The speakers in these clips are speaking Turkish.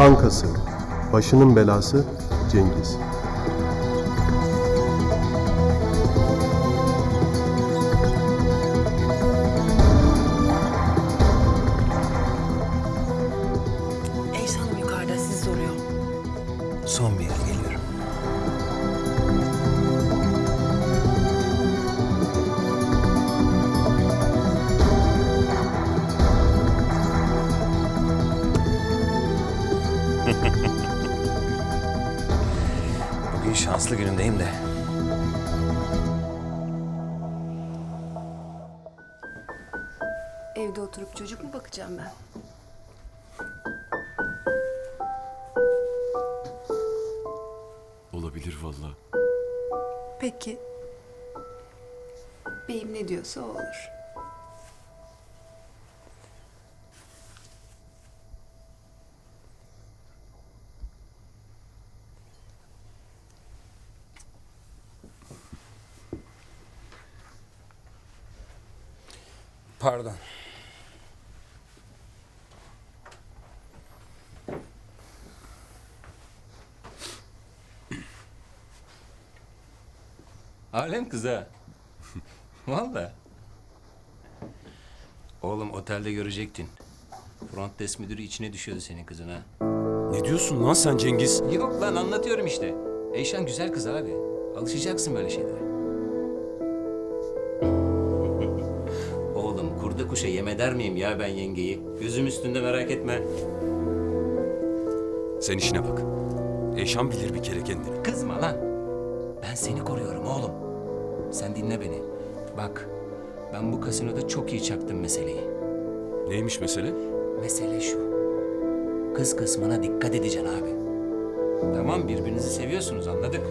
Kankası, başının belası Cengiz. Eyşan Hanım yukarıda sizi soruyor. Son bir Bugün şanslı günümdeyim de. Evde oturup çocuk mu bakacağım ben? Olabilir valla. Peki. Beyim ne diyorsa o olur. Pardon. Alem kız ha. Valla. Oğlum otelde görecektin. Front desk müdürü içine düşüyordu senin kızın ha. Ne diyorsun lan sen Cengiz? Yok lan anlatıyorum işte. Eyşan güzel kız abi. Alışacaksın böyle şeylere. Kuşa yem eder miyim ya ben yengeyi? Gözüm üstünde merak etme. Sen işine bak. Eşan bilir bir kere kendini. Kızma lan. Ben seni koruyorum oğlum. Sen dinle beni. Bak ben bu kasinoda çok iyi çaktım meseleyi. Neymiş mesele? Mesele şu. Kız kısmına dikkat edeceksin abi. Tamam birbirinizi seviyorsunuz anladık.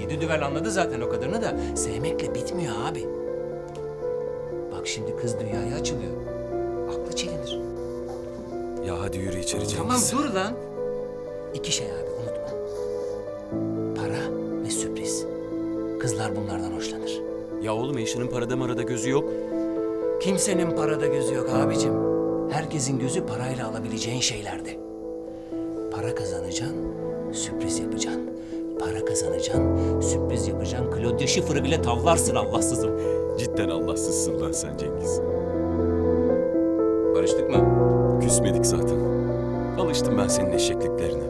Yedi düvel anladı zaten o kadarını da sevmekle bitmiyor abi. Bak şimdi kız dünyaya açılıyor. Aklı çelinir. Ya hadi yürü içeri Cengiz. Tamam dur lan. İki şey abi unutma. Para ve sürpriz. Kızlar bunlardan hoşlanır. Ya oğlum Eşan'ın parada marada gözü yok. Kimsenin parada gözü yok abicim. Herkesin gözü parayla alabileceğin şeylerde. Para kazanacaksın, sürpriz yapacaksın. Para kazanacaksın, sürpriz yapacaksın. Claudia Schiffer'ı bile tavlarsın Allahsızım. Cidden Allahsızsın lan sen Cengiz. Barıştık mı? Küsmedik zaten. Alıştım ben senin eşekliklerine.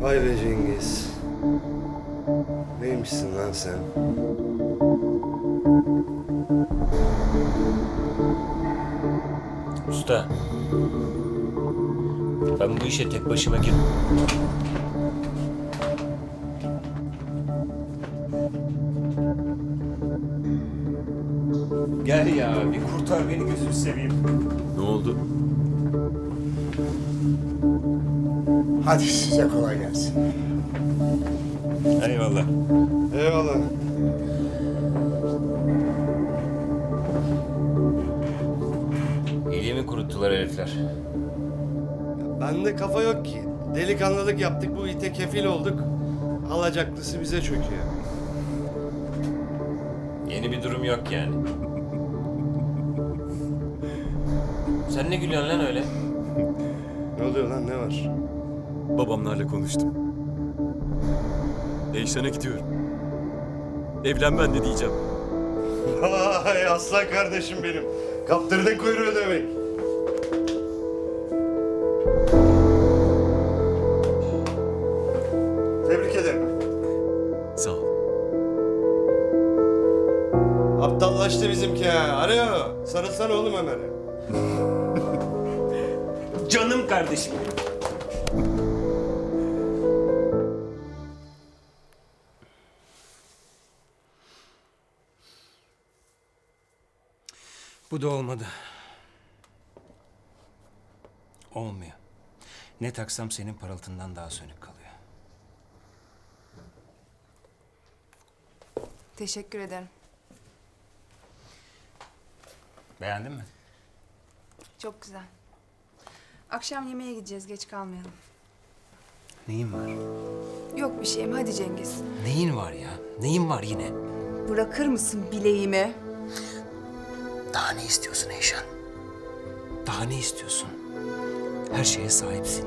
Vay be Cengiz. Neymişsin lan sen? Usta. Ben bu işe tek başıma gir. Gel ya bir kurtar beni gözünü seveyim. Hadi size kolay gelsin. Eyvallah. Eyvallah. İliğimi kuruttular herifler. Bende kafa yok ki. Delikanlılık yaptık bu ite kefil olduk. Alacaklısı bize çöküyor. Yeni bir durum yok yani. Sen ne gülüyorsun lan öyle? Ne oluyor lan ne var? Babamlarla konuştum. Eşan'a gidiyorum. Evlen ben de diyeceğim. Vay aslan kardeşim benim. Kaptırdın kuyruğu demek. Tebrik ederim. Sağ ol. Aptallaştı bizimki ha. Alo. Sarılsana oğlum Ömer'e. Canım kardeşim. Bu da olmadı. Olmuyor. Ne taksam senin parıltından daha sönük kalıyor. Teşekkür ederim. Beğendin mi? Çok güzel. Akşam yemeğe gideceğiz. Geç kalmayalım. Neyin var? Yok bir şeyim. Hadi Cengiz. Neyin var ya? Neyin var yine? Bırakır mısın bileğimi? Daha ne istiyorsun Eyşan? Daha ne istiyorsun? Her şeye sahipsin.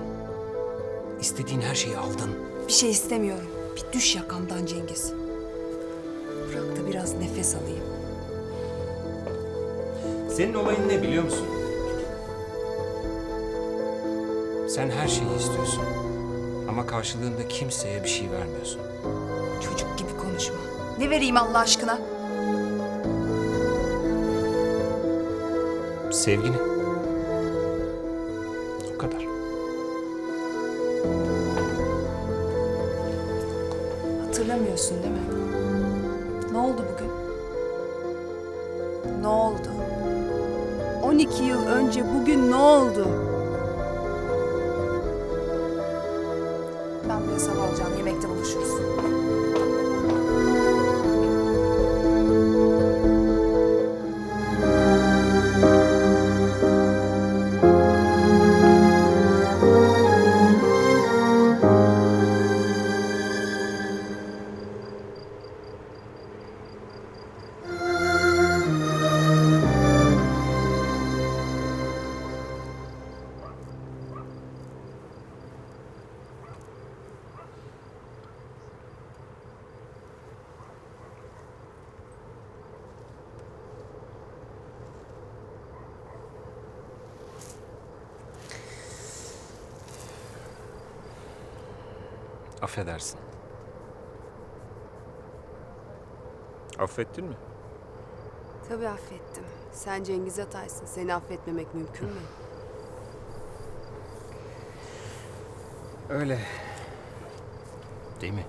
İstediğin her şeyi aldın. Bir şey istemiyorum. Bir düş yakamdan Cengiz. Bırak da biraz nefes alayım. Senin olayın ne biliyor musun? Sen her şeyi istiyorsun. Ama karşılığında kimseye bir şey vermiyorsun. Çocuk gibi konuşma. Ne vereyim Allah aşkına? Sevgini. O kadar. Hatırlamıyorsun değil mi? Ne oldu bugün? Ne oldu? 12 yıl önce bugün ne oldu? Ben biraz hava alacağım. Yemekte buluşuruz. Affedersin. Affettin mi? Tabii affettim. Sen Cengiz Atay'sın. Seni affetmemek mümkün mü? Öyle. Değil mi?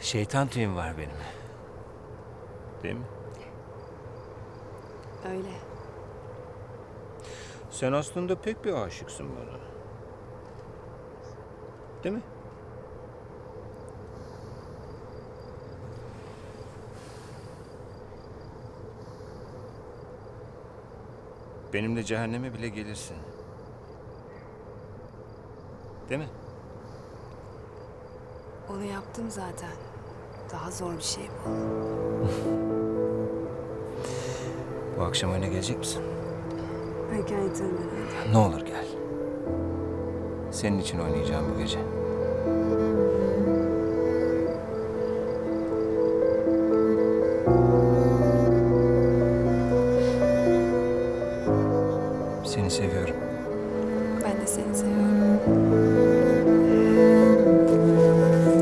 Şeytan tüyüm var benim. Değil mi? Öyle. Sen aslında pek bir aşıksın bana. Değil mi? Benimle cehenneme bile gelirsin. Değil mi? Onu yaptım zaten. Daha zor bir şey bu. Bu akşam oyuna gelecek misin? Ne olur gel. Senin için oynayacağım bu gece.